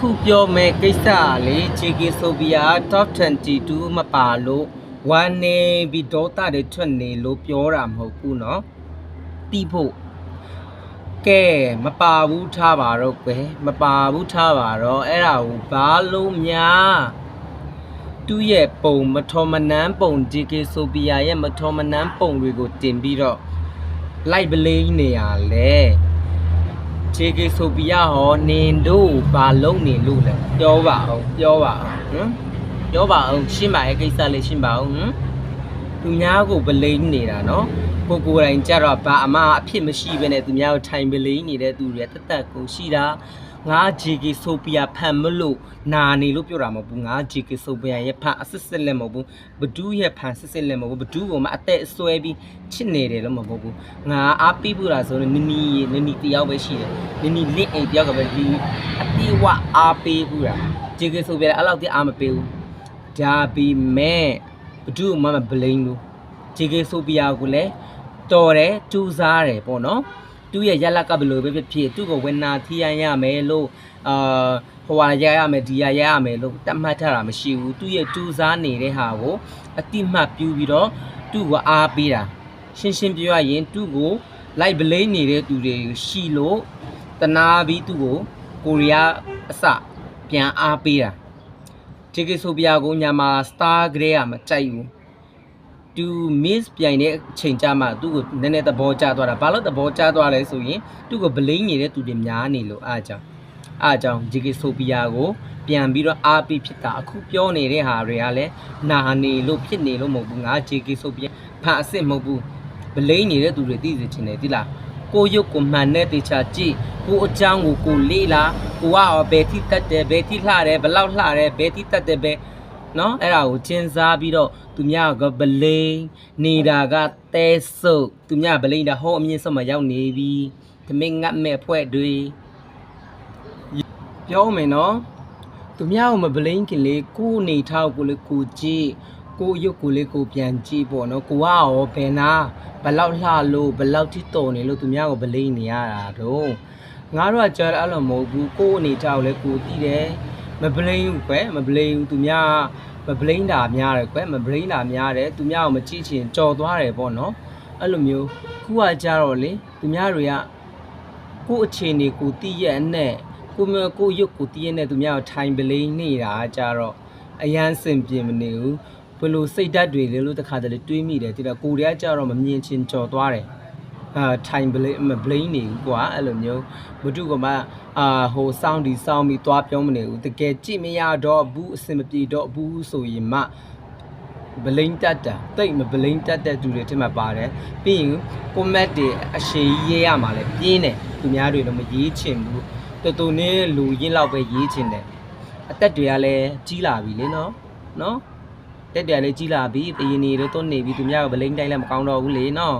ခုပြောမဲ့ကိစ္စကလေ JK Sophia Top 22မပါလို့ဝမ်းနေပြီးဒေါသတွေထွက်နေလို့ပြောတာမဟုတ်ဘူးเนาะတီးဖို့ကဲမပါဘူးထားပါတော့ကွယ်မပါဘူးထားပါတော့အဲ့ဒါကိုဘာလို့များသူ့ရဲ့ပုံမထော်မနန်းပုံ JK Sophia ရဲ့မထော်မနန်းပုံတွေကိုတင်ပြီးတော့လိုက်ပလေးနေရလဲ JK ဆိုပီယာဟောနင်တို့ဘာလုံးနေလို့လဲပြောပါအောင်ပြောပါအောင်ဟမ်ပြောပါအောင်ရှင်းပါရဲ့ကိစ္စလေးရှင်းပါအောင်ဟမ်သူများကိုဗလိန်နေတာနော်ကိုကိုယ်တိုင်ကြတော့ဘာအမအဖြစ်မရှိဘဲနဲ့သူများကိုထိုင်ဗလိန်နေတဲ့သူတွေတက်တက်ကိုရှိတာ ငါ JK ဆိုပီယာဖန်မလို့နာနေလို့ပြောတာမဟုတ်ဘူးငါ JK ဆိုပီယာရဲ့ဖန်အစစ်စစ်လည်းမဟုတ်ဘူးဘဒူးရဲ့ဖန်စစ်စစ်လည်းမဟုတ်ဘူးဘဒူးကမှအသက်အစွဲပြီးချစ်နေတယ်လို့မဟုတ်ဘူးငါအားပေးဖို့လားဆိုတော့နီနီနီနီတယောက်ပဲရှိတယ်နင်နီလင့်အိမ်တယောက်ကပဲဒီအတိဝအားပေးဘူးလားဂျေကေဆိုပြတယ်အဲ့လောက်တိအားမပေးဘူးဒါပေမဲ့ဘဒုမှမဘလိန်ဘူးဂျေကေဆိုပြာကိုလည်းတော်တယ်စူးစားတယ်ပေါ့နော် သူ့ရဲ့ရက်လက်ကဘယ်လိုပဲဖြစ်ဖြစ်သူ့ကိုဝင်နာထီရန်ရမယ်လို့အာဟိုဟာရရမယ်ဒီရရရမယ်လို့တတ်မှတ်ထားတာမရှိဘူးသူ့ရဲ့စူးစားနေတဲ့ဟာကိုအတိမှတ်ပြုပြီးတော့သူ့ကိုအားပေးတာရှင်းရှင်းပြောရရင်သူ့ကိုလိုက်ဘလိန်နေတဲ့သူတွေရှိလို့တနာပြီးသူ့ကိုကိုရီးယားအစပြန်အားပေးတာဂျေကေဆိုပီယာကိုညာမှာစတာဂရေကမကြိုက်ဘူး သူ miss ပြိုင်တဲ့အချိန်ကြမှာသူ့ကိုနည်းနည်းသဘောကျသွားတာဘာလို့သဘောကျသွားလဲဆိုရင်သူ့ကိုဗလိန်နေတဲ့သူတွေများနေလို့အားကြောင့်အားကြောင့်ဂျေကေဆိုပီယာကိုပြန်ပြီးတော့အားပေးဖြစ်တာအခုပြောနေတဲ့ဟာတွေကလည်းနာနေလို့ဖြစ်နေလို့မဟုတ်ဘူးငါဂျေကေဆိုပီယာဖန်အစ်စ်မဟုတ်ဘူးဗလိန်နေတဲ့သူတွေသိစေချင်တယ်တိလားကိုရုပ်ကိုမှန်တဲ့တေချာကြည့်ကိုအကြောင်းကိုကိုလေးလားကိုကရောဘယ်ထိတက်တယ်ဘယ်ထိလှတယ်ဘယ်လောက်လှတယ်ဘယ်ထိတက်တယ်ပဲเနော်အဲ့ဒါကိုကျင်းစားပြီးတော့သူများကဗလိန်နေတာကတဲဆုပ်သူများဗလိန်တာဟောအမြင့်ဆုံးမှာရောက်နေပြီဓမင်းငတ်မဲ့ဖွဲ့တွေပြောမယ်နော်သူများကိုမဗလိန်ခင်လေကိုနေထောက်ကိုလေကိုကြည့်ကိုရုပ်ကိုလေးကိုပြန်ကြည့်ပေါ့နော်ကိုကရောဘယ်နာဘလောက်လှလို့ဘလောက်ထိတော်နေလို့သူများကိုဗလိန်နေရတာတော့ငါတို့ကကြော်ရအဲ့လိုမဟုတ်ဘူးကိုအနေထားကိုလည်းကိုသိတယ် မဗလိန်ဘူးကွယ်မဗလိန်ဘူးသူများမဗလိန်တာများတယ်ကွယ်မဗလိန်တာများတယ်သူများကိုမကြည့်ချင်ကြော်သွားတယ်ပေါ့နော်အဲ့လိုမျိုးခုကကြတော့လေသူများတွေကကို့အခြေအနေကိုတည်ရဲ့နဲ့ကိုမကိုရုပ်ကိုတည်ရဲ့နဲ့သူများကိုထိုင်ပလိန်နေတာကြတော့အရန်စင်ပြေမနေဘူးဘယ်လိုစိတ်ဓာတ်တွေလဲလို့တခါတလေတွေးမိတယ်တိတော့ကိုတွေကကြတော့မမြင်ချင်းကြော်သွားတယ် အာထိုင်ပလိန်မပလိန်နေဘူးကွာအဲ့လိုမျိုးမတုကမှအာဟိုစောင်းဒီစောင်းပြီးသွားပြောမနေဘူးတကယ်ကြည့်မရတော့ဘူးအစင်မပြေတော့ဘူးဆိုရင်မှဗလိန်တက်တာတိတ်မဗလိန်တက်တဲ့သူတွေထင်မှပါတယ်ပြီးရင်ကွန်မန့်တွေအရှိကြီးရေးရမှာလဲပြင်းတယ်သူများတွေတော့မရေးချင်ဘူးတော်တော်နဲ့လူရင်းလောက်ပဲရေးချင်တယ်အသက်တွေကလည်းကြီးလာပြီလေနော်နော်တက်တယ်လည်းကြီးလာပြီပရင်နေတော့တွန်းနေပြီသူများကဗလိန်တိုင်းလည်းမကောင်းတော့ဘူးလေနော်